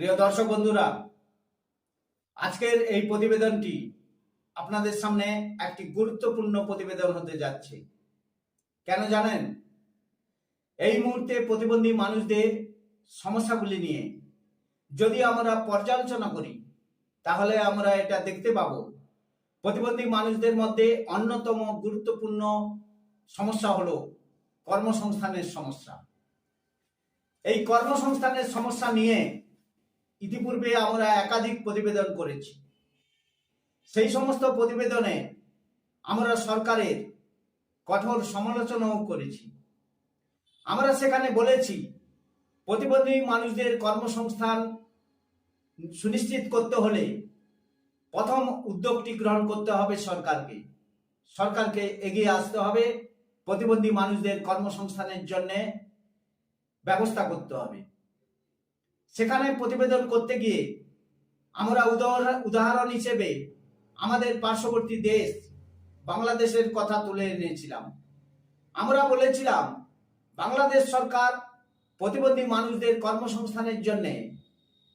প্রিয় দর্শক বন্ধুরা, আজকের এই প্রতিবেদনটি আপনাদের সামনে একটি গুরুত্বপূর্ণ প্রতিবেদন হতে যাচ্ছে। কেন জানেন? এই মুহূর্তে প্রতিবন্ধী মানুষদের সমস্যাগুলি নিয়ে যদি আমরা পর্যালোচনা করি, তাহলে আমরা এটা দেখতে পাবো, প্রতিবন্ধী মানুষদের মধ্যে অন্যতম গুরুত্বপূর্ণ সমস্যা হলো কর্মসংস্থানের সমস্যা। এই কর্মসংস্থানের সমস্যা নিয়ে ইতিপূর্বে আমরা একাধিক প্রতিবেদন করেছি। সেই সমস্ত প্রতিবেদনে আমরা সরকারের কঠোর সমালোচনাও করেছি। আমরা সেখানে বলেছি, প্রতিবন্ধী মানুষদের কর্মসংস্থান সুনিশ্চিত করতে হলে প্রথম উদ্যোগটি গ্রহণ করতে হবে সরকারকে। সরকারকে এগিয়ে আসতে হবে, প্রতিবন্ধী মানুষদের কর্মসংস্থানের জন্যে ব্যবস্থা করতে হবে। সেখানে প্রতিবেদন করতে গিয়ে আমরা উদাহরণ হিসেবে আমাদের পার্শ্ববর্তী দেশ বাংলাদেশের কথা তুলে এনেছিলাম। আমরা বলেছিলাম, বাংলাদেশ সরকার প্রতিবন্ধী মানুষদের কর্মসংস্থানের জন্য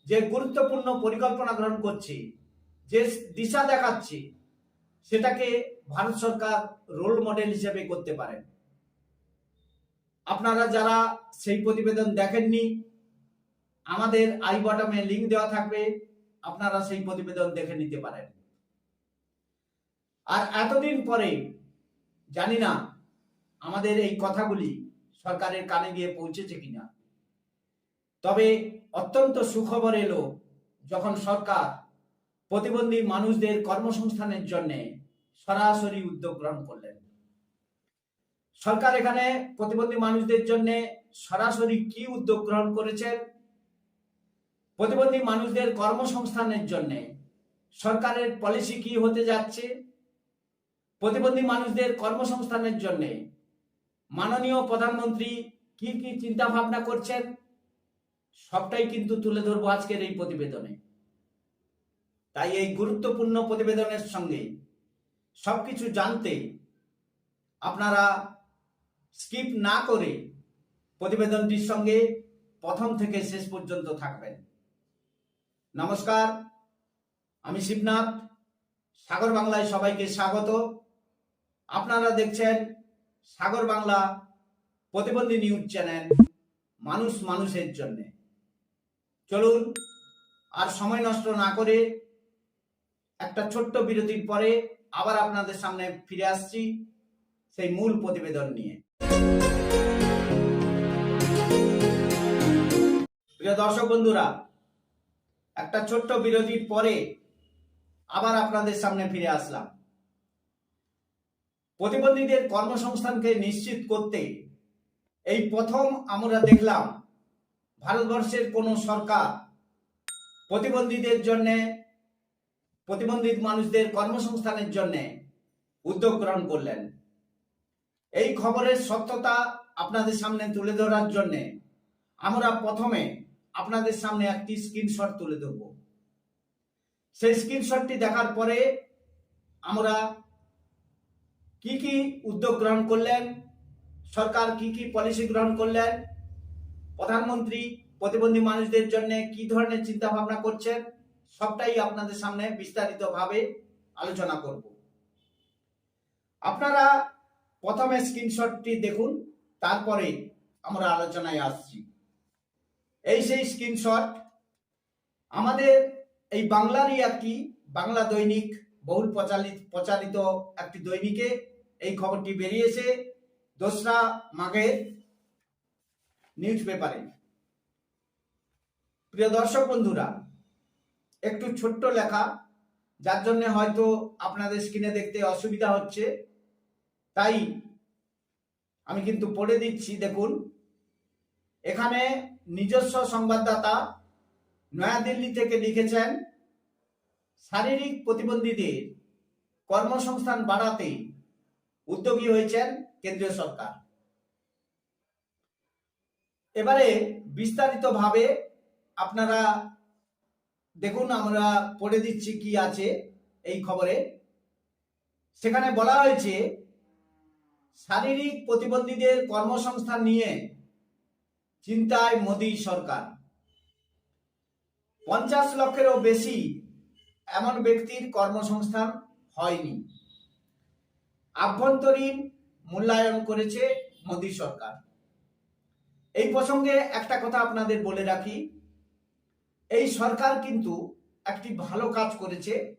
যে গুরুত্বপূর্ণ পরিকল্পনা গ্রহণ করছে, যে দিশা দেখাচ্ছি, সেটাকে ভারত সরকার রোল মডেল হিসেবে করতে পারেন আপনারা যারা সেই প্রতিবেদন দেখেননি আমাদের আই বটমে লিঙ্ক দেওয়া থাকবে, আপনারা সেই প্রতিবেদন দেখে নিতে পারেন। আর এতদিন পরে, জানি না আমাদের এই কথাগুলি সরকারের কানে গিয়ে পৌঁছেছে কিনা। তবে অত্যন্ত সুখবর এলো যখন সরকার প্রতিবন্ধী মানুষদের কর্মসংস্থানের জন্য সরাসরি উদ্যোগ গ্রহণ করলেন। সরকার এখানে প্রতিবন্ধী মানুষদের জন্য সরাসরি কি উদ্যোগ গ্রহণ করেছেন? প্রতিবন্ধী মানুষদের কর্মসংস্থানের জন্য সরকারের পলিসি কি হতে যাচ্ছে? প্রতিবন্ধী মানুষদের কর্মসংস্থানের জন্য মাননীয় প্রধানমন্ত্রী কি কি চিন্তা ভাবনা করছেন? সবটাই কিন্তু তুলে ধরবো আজকের এই প্রতিবেদনে। তাই এই গুরুত্বপূর্ণ প্রতিবেদনের সঙ্গে সবকিছু জানতে আপনারা স্কিপ না করে প্রতিবেদনটির সঙ্গে প্রথম থেকে শেষ পর্যন্ত থাকবেন। নমস্কার, আমি শিবনাথ, সাগর বাংলায় সবাইকে স্বাগত। আপনারা দেখছেন সাগর বাংলা প্রতিবন্ধী নিউজ চ্যানেল, মানুষ মানুষের জন্য। চলুন, আর সময় নষ্ট না করে একটা ছোট্ট বিরতির পরে আবার আপনাদের সামনে ফিরে আসছি সেই মূল প্রতিবেদন নিয়ে। প্রিয় দর্শক বন্ধুরা একটা ছোট্ট বিরতির পরে আবার আপনাদের সামনে ফিরে আসলাম। প্রতিবন্ধীদের কর্মসংস্থানকে নিশ্চিত করতে এই প্রথম আমরা দেখলাম ভারতবর্ষের কোন সরকার প্রতিবন্ধীদের জন্য প্রতিবন্ধী মানুষদের কর্মসংস্থানের জন্য উদ্যোগ গ্রহণ করলেন। এই খবরের সত্যতা আপনাদের সামনে তুলে ধরার জন্যে আমরা প্রথমে আপনাদের সামনে একটি স্ক্রিনশট তুলে ধরব। সেই স্ক্রিনশটটি দেখার পরে আমরা কি কি উদ্যোগ গ্রহণ করলেন, সরকার কি কি পলিসি গ্রহণ করলেন, প্রধানমন্ত্রী, প্রতিবন্ধী মানুষদের জন্য কি ধরনের চিন্তা ভাবনা করছেন, সবটাই আপনাদের সামনে বিস্তারিতভাবে আলোচনা করব। আপনারা প্রথমে স্ক্রিনশটটি দেখুন, তারপরে আমরা আলোচনায় আসছি। এই সেই স্ক্রিনশট আমাদের এই বাংলারই একটি বাংলা দৈনিক, বহুল প্রচারিত প্রচারিত একটি দৈনিকে এই খবরটি বেরিয়েছে দোসরা মাঘের নিউজ পেপারে প্রিয় দর্শক বন্ধুরা, একটু ছোট্ট লেখা, যার জন্য হয়তো আপনাদের স্ক্রিনে দেখতে অসুবিধা হচ্ছে। তাই আমি কিন্তু পড়ে দিচ্ছি, দেখুন। এখানে নিজস্ব সংবাদদাতা নয়াদিল্লি থেকে লিখেছেন, শারীরিক প্রতিবন্ধীদের কর্মসংস্থান বাড়াতে উদ্যোগী হয়েছেন কেন্দ্রীয় সরকার। এবারে বিস্তারিতভাবে আপনারা দেখুন, আমরা পড়ে দিচ্ছি কি আছে এই খবরে। সেখানে বলা হয়েছে, শারীরিক প্রতিবন্ধীদের কর্মসংস্থান নিয়ে চিন্তায় মোদী সরকার। পঞ্চাশ লক্ষেরও বেশি এমন ব্যক্তির কর্মসংস্থান হয়নি। আভ্যন্তরীণ মূল্যায়ন করেছে মোদী সরকার। এই প্রসঙ্গে একটা কথা আপনাদের বলে রাখি। এই সরকার কিন্তু একটি ভালো কাজ করেছে।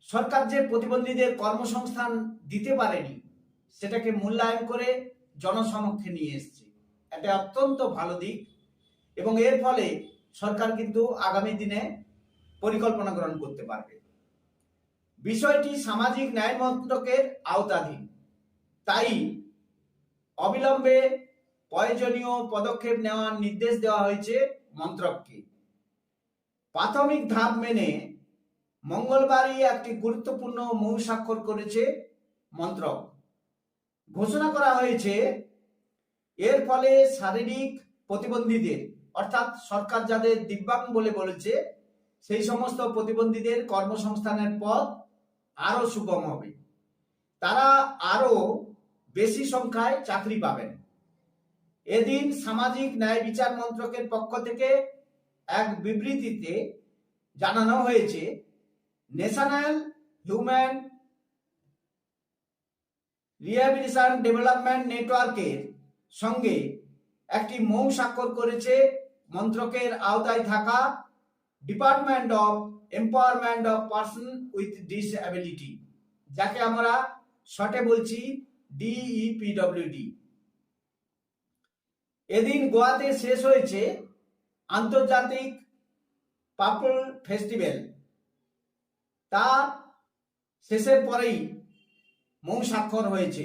সরকার যে প্রতিবন্ধীদের কর্মসংস্থান দিতে পারেনি, সেটাকে মূল্যায়ন করে জনসমক্ষে নিয়ে এসছে। এটা অত্যন্ত ভালো দিক। এবং এর ফলে সরকার কিন্তু আগামী দিনে পরিকল্পনা গ্রহণ করতে পারবে। বিষয়টি সামাজিক ন্যায় মন্ত্রকের আওতাধীন। তাই অবিলম্বে প্রয়োজনীয় পদক্ষেপ নেওয়ার নির্দেশ দেওয়া হয়েছে মন্ত্রককে। প্রাথমিক ধাপ মেনে মঙ্গলবারই একটি গুরুত্বপূর্ণ মৌ স্বাক্ষর করেছে মন্ত্রক। ঘোষণা করা হয়েছে এর ফলে শারীরিক প্রতিবন্ধীদের, অর্থাৎ সরকার যাদের দিব্যাং বলে বলেছে, সেই সমস্ত প্রতিবন্ধীদের কর্মসংস্থানের পথ আরও সুগম হবে। তারা আরও বেশি সংখ্যায় চাকরি পাবেন। এদিন সামাজিক ন্যায় বিচার মন্ত্রকের পক্ষ থেকে এক বিবৃতিতে জানানো হয়েছে, ন্যাশনাল হিউম্যান রিহ্যাবিলিটেশন ডেভেলপমেন্ট নেটওয়ার্কের সঙ্গে একটি মৌ স্বাক্ষর করেছে মন্ত্রকের আওতায় থাকা department of empowerment of person with disability যাকে আমরা শর্টে বলছি E ডিইপিডব্লিউডি এদিন গোয়াতে শেষ হয়েছে আন্তর্জাতিক পাপল ফেস্টিভ্যাল। তা শেষের পরেই মৌ স্বাক্ষর হয়েছে।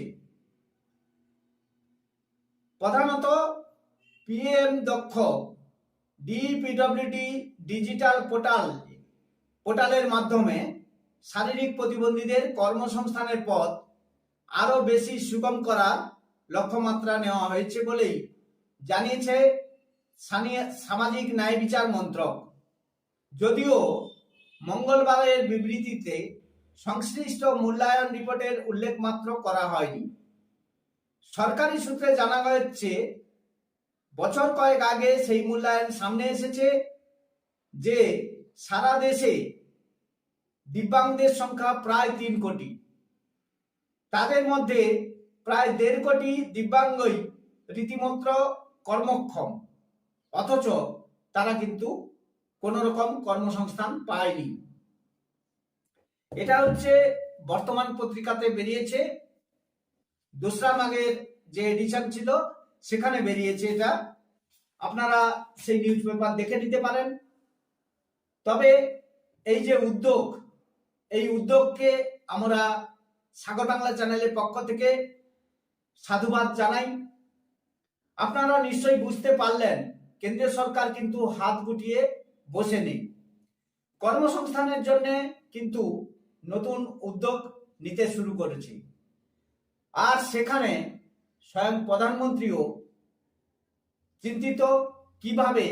প্রধানত পিএম দক্ষ, ডিপিডব্লিউডি ডিজিটাল পোর্টাল, পোর্টালের মাধ্যমে শারীরিক প্রতিবন্ধীদের কর্মসংস্থানের পথ আরও বেশি সুগম করার লক্ষ্যমাত্রা নেওয়া হয়েছে বলেই জানিয়েছে সামাজিক ন্যায় বিচার মন্ত্রক। যদিও মঙ্গলবারের বিবৃতিতে সংশ্লিষ্ট মূল্যায়ন রিপোর্টের উল্লেখ মাত্র করা হয়নি। সরকারি সূত্রে জানা যাচ্ছে বছর কয়েক আগে সেই মূল্যায়ন সামনে এসেছে যে সারা দেশে দিব্যাঙ্গদের সংখ্যা প্রায় তিন কোটি। তাদের মধ্যে প্রায় দেড় কোটি দিব্যাঙ্গই রীতিমাত্র কর্মক্ষম, অথচ তারা কিন্তু কোন রকম কর্মসংস্থান পায়নি। এটা হচ্ছে বর্তমান পত্রিকাতে বেরিয়েছে। দোসরা মাগের যে এডিশন ছিল, সেখানে বেরিয়েছে এটা। আপনারা সেই নিউজ পেপার দেখে নিতে পারেন। তবে এই যে উদ্যোগ, এই উদ্যোগকে আমরা সাগর বাংলা চ্যানেলের পক্ষ থেকে সাধুবাদ জানাই। আপনারা নিশ্চয়ই বুঝতে পারলেন, কেন্দ্রীয় সরকার কিন্তু হাত গুটিয়ে বসে নেই কর্মসংস্থানের জন্য কিন্তু নতুন উদ্যোগ নিতে শুরু করেছে। আর সেখানে স্বয়ং প্রধানমন্ত্রীও চিন্তিত কীভাবে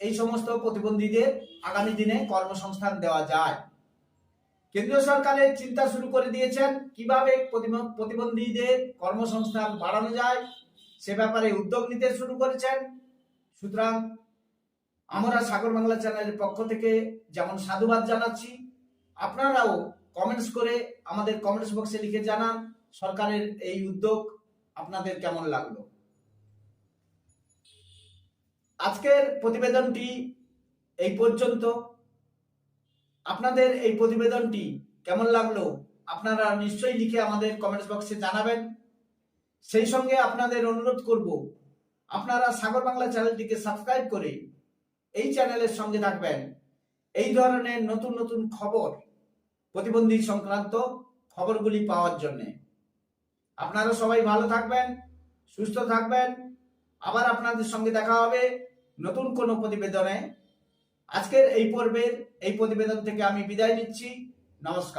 এই সমস্ত প্রতিবন্ধীদের আগামী দিনে কর্মসংস্থান দেওয়া যায়। কেন্দ্রীয় সরকারের চিন্তা শুরু করে দিয়েছেন কীভাবে প্রতিবন্ধীদের কর্মসংস্থান বাড়ানো যায়, সে ব্যাপারে উদ্যোগ নিতে শুরু করেছেন। সুতরাং আমরা সাগর বাংলা চ্যানেলের পক্ষ থেকে যেমন সাধুবাদ জানাচ্ছি, আপনারাও কমেন্টস করে আমাদের কমেন্টস বক্সে লিখে জানান। সরকারের এই উদ্যোগ আপনাদের কেমন লাগল? আজকের প্রতিবেদনটি এই পর্যন্ত। আপনাদের এই প্রতিবেদনটি কেমন লাগল আপনারা নিশ্চয়ই লিখে আমাদের কমেন্টস বক্সে জানাবেন। সেই সঙ্গে আপনাদের অনুরোধ করব, আপনারা সাগর বাংলা চ্যানেলটিকে সাবস্ক্রাইব করে এই চ্যানেলের সঙ্গে থাকবেন। এই ধরনের নতুন নতুন খবর প্রতিবন্ধী সংক্রান্ত খবরগুলি পাওয়ার জন্য। আপনারা সবাই ভালো থাকবেন, সুস্থ থাকবেন। আবার আপনাদের সঙ্গে দেখা হবে নতুন কোনো প্রতিবেদনে। আজকের এই পর্বের এই প্রতিবেদন থেকে আমি বিদায় নিচ্ছি। নমস্কার।